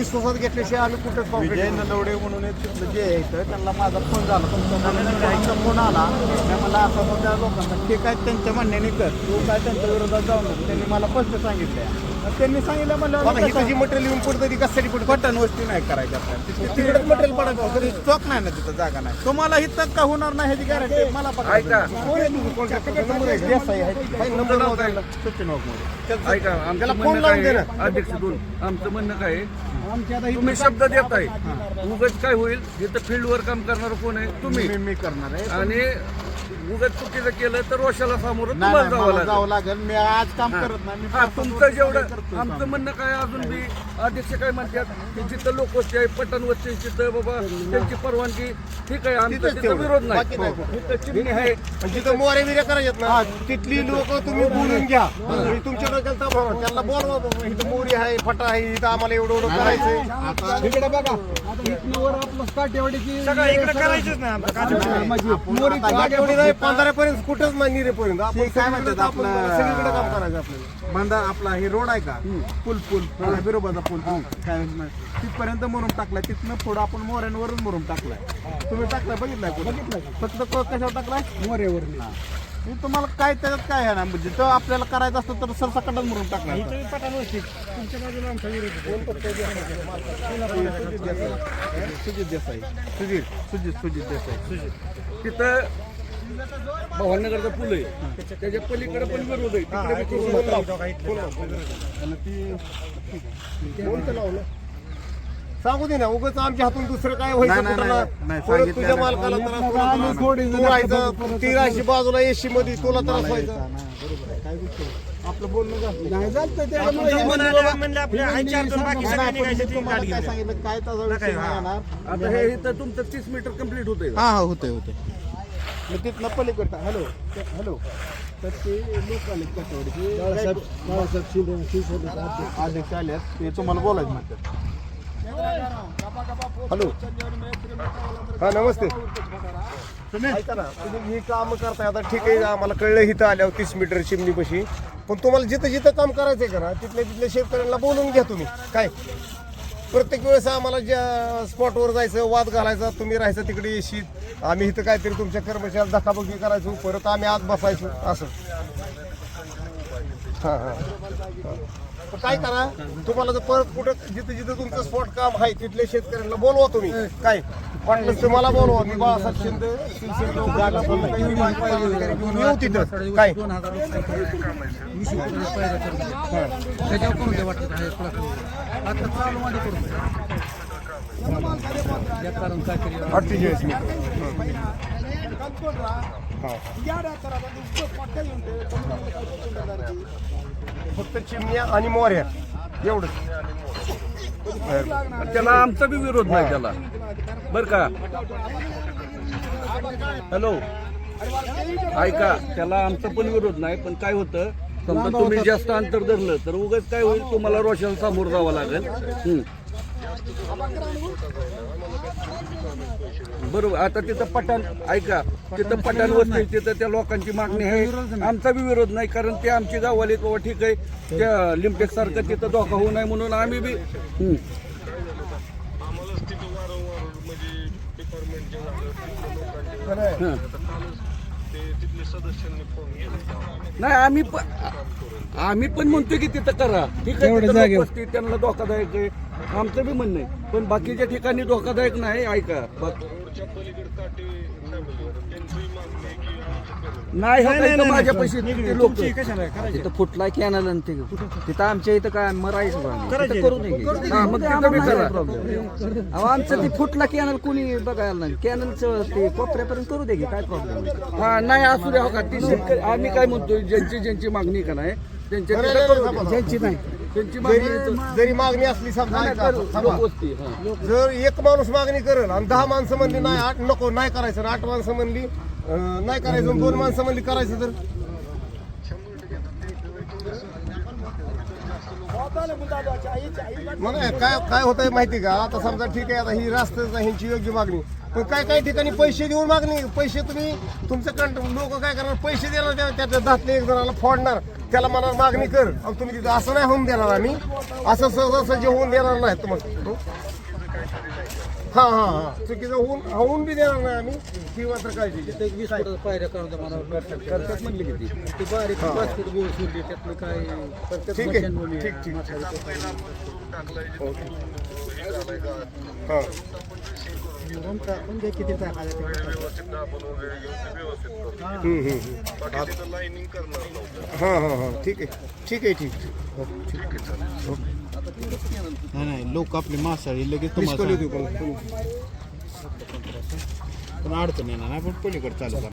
विश्वासात घेतल्याशिवाय आम्ही कुठेच विजय नलवडे म्हणून एक जे आहे इथं, त्यांना माझा फोन झाला. तुमचा फोन आला. मी मला असं असं त्या लोकांना ठीक आहे त्यांच्या म्हणण्याने कर. तू काय त्यांच्या विरोधात जाऊ नको. त्यांनी मला स्पष्ट सांगितलंय. मग त्यांनी सांगितलं म्हणलं ही तुझी मटेरियल येऊन पडतं ती कशासाठी पडतं पटन वस्ती नाही करायची आपल्याला. तिकडेच मटेरियल पडायचं तरी चौक नाही ना तिथं जागा नाही. तुम्हाला इथं का होणार नाही ह्याची गॅरंटी मला पकडा. ऐका. नंबर नव्हता आमचं त्याला फोन म्हणणं लावून काय दे आहे, अध्यक्ष दोन आमचं म्हणणं काय आहे, आमची आता तुम्ही शब्द देत आहे उगाच काय होईल? इथं फील्डवर काम करणार कोण आहे? तुम्ही. मी मी करणार आहे. आणि उगाच चुकीचं केलं तर रोषाला सामोरं नाही, तुम्हाला नाही, जावं मला लागेल जावं लागेल. मी आज काम हा. करत नाही मी हा तुमचं वर्ष जेवढं आमचं. म्हणणं काय अजून बी अध्यक्ष काय म्हणतात की जिथं लोक वस्ती आहे पटन वस्ती तिथं बाबा त्यांची परवानगी ठीक आहे आमचा तिथंच तिथं तेवढं. विरोध बाकी नाही. नाही. इथं चिमणी आहे. आणि जिथं मोरे बिरे करायच्यात ना तिथली लोक तुम्ही बोलून घ्या. तुमच्या राहणार. त्यांना बोलवा बाबा, इथं मोरी आहे फटा आहे इथं आम्हाला एवढं एवढं करायचंय. आता इकडे बघा. आता इथनं आपलं काटेवाडीची इकडे करायचंच ना मोरी एवढी नाही पंधरापर्यंत कुठंच नाही निरेपर्यंत आपण ते काय म्हणतात आपण आपलं- सगळीकडे काम करायचं आपल्याला. बंदा आपला हे रोड आहे का? पूल पूल. बिरोबाचा पूल. काय तिथपर्यंत मुरुम टाकलाय तिथनं पुढं आपण मोऱ्यांवरून मुरुम टाकलाय. तुम्ही टाकलाय बघितलाय बघितलाय. फक्त कशावर टाकलाय? मोरेवर मी तुम्हाला काय त्याच्यात काय आहे ना म्हणजे तो आपल्याला करायचं असतं तर सरसकटच मुरुम टाकलाय सुजित देसाई सुजित सुजित सुजित देसाई तिथं भवानगरचा पूल आहे त्याच्या पलीकडे पण विरोध आहे तिकडे बी करू नका. कोणतं लावलं सांगू दे ना उगाच आमच्या हातून दुसरं काय व्हायचं नाही, नाही, कुठं नाही, ना. नाही, परत सांगितलं तुझ्या नाही. मालकाला त्रास तू व्हायचं तिराशी बाजूला एसी मध्ये तुला त्रास व्हायचा. नाही तर त्याला मग हे म्हणलं काय सांगितलं काय त्याचा विषय नाही येणार. आता हे इथं तुमचं तीस मीटर कंप्लीट होतंय. का? हा हा होते होते मी तिथनं पलीकडं हॅलो हॅलो. तर ते लोक आले कटवडचे. बाळासाहेब बाळासाहेब शिंदे शिवसेनेचे अध्यक्ष. अध्यक्ष आल्यास ते तुम्हाला बोलायचं म्हणतात. हॅलो. हा नमस्ते. ऐका ना तुम्ही ही काम करताय आता ठीक आहे आम्हाला कळलं इथं आल्यावर तीस मीटर चिमणी पशी पण तुम्हाला जिथं जिथं काम करायचंय का ना तिथल्या तिथल्या शेतकऱ्यांना बोलून घ्या तुम्ही. काय? प्रत्येक वेळेस आम्हाला ज्या स्पॉटवर जायचं वाद घालायचा तुम्ही राहायचं तिकडे येशीत आम्ही इथं काहीतरी तुमच्या कर्मचाऱ्याला धक्काबुक्की करायचो परत आम्ही आत बसायचो असं. हां हां काय करा तुम्हाला जर परत कुठं जिथं जिथं तुमचं स्पॉट काम आहे तिथल्या शेतकऱ्यांना बोलवा तुम्ही काय वाटलं तुम्हाला बोलवा मी बाळासाहेब शिंदे शिवसेना येऊ तिथं काय दोन हजार रुपये वीस रुपये पाहिजे तर. त्याच्यावर करून वाटत आहे थोडा करून. आता चालू मध्ये करून दे. या कारण काहीतरी अठ्ठेचाळीस मीटर फक्त चिमण्या आणि मोऱ्या एवढंच. त्याला आमचा बी विरोध नाही त्याला. बर का? हॅलो ऐका त्याला आमचा पण विरोध नाही पण काय होतं? समजा तुम्ही जास्त अंतर धरलं तर उगाच काय होईल? तुम्हाला रोशन सामोर जावं लागेल. हम्म. बरोबर आता तिथं पठाण ऐका तिथं पठाण वस्ती तिथं त्या लोकांची मागणी आहे. आमचा बी विरोध नाही कारण ते आमची गाववाले बाबा ठीक आहे. त्या लिमटेक सारखं तिथं धोका होऊ नये म्हणून आम्ही बी. नाही आम्ही पण आम्ही पण म्हणतोय की तिथं करा. ठीक आहे त्यांना धोकादायक आहे. आमचं बी म्हणणं आहे. पण बाकीच्या ठिकाणी धोकादायक नाही ऐका. बाक- नाही हो, माझ्या पैसे लोक? तिथं फुटला कॅनल आणि ते? तिथं आमच्या इथं काय मरायचं करू नये. की. हा, मग तिथं बी करा. अहो आमचं ते फुटला कॅनल कोणी बघायला नाही. कॅनलचं ते कोपऱ्यापर्यंत करू दे की काय प्रॉब्लेम हा नाही असू द्या हो का? ती शेतकरी आम्ही काय म्हणतोय ज्यांची ज्यांची मागणी का नाही त्यांच्या तिथं करू द्या. ज्यांची नाही. त्यांची मागणी जरी जरी मागणी असली समजा ऐका थांबा. हा. जर एक माणूस मागणी करेल आणि दहा माणसं म्हणली नाही आठ नको नाही करायचं आणि आठ माणसं म्हणली अं, नाही करायचं आणि दोन माणसं म्हणली करायचं तर? मग काय काय होत आहे माहिती का? आता समजा ठीक आहे आता ही रास्त ह्यांची योग्य मागणी. पण काय काही ठिकाणी पैसे देऊन मागणी? पैसे तुम्ही तुमचं कंट लोक काय करणार? पैसे देणार त्या- त्यातल्या दहातले एक जणाला फोडणार. त्याला मला मागणी कर. आणि तुम्ही तिथं असं नाही होऊन देणार आम्ही. असं सहज सहज होऊन देणार नाही तुम्हाला. हा हा हा. चुकीचं होऊन होऊन बी देणार नाही आम्ही. ही मात्र काळजी. ते वीस फुटाचा पायऱ्या मला. करतात म्हणले किती ते. बारीक पाच फूट गोळ सोडली त्यातलं काय? ठीक आहे. ठीक ठीक. हा टाकून घ्या किती टाकायचं हम्म, हम्म, हम्म. हा हा हा ठीक आहे ठीक आहे ठीक हो, ठीक आहे नाही नाही लोक आपली मासाळी लगेच मिस कॉल तुम्हाला येतो पण पण अडचण येणार नाही पण पलीकडे चालू करा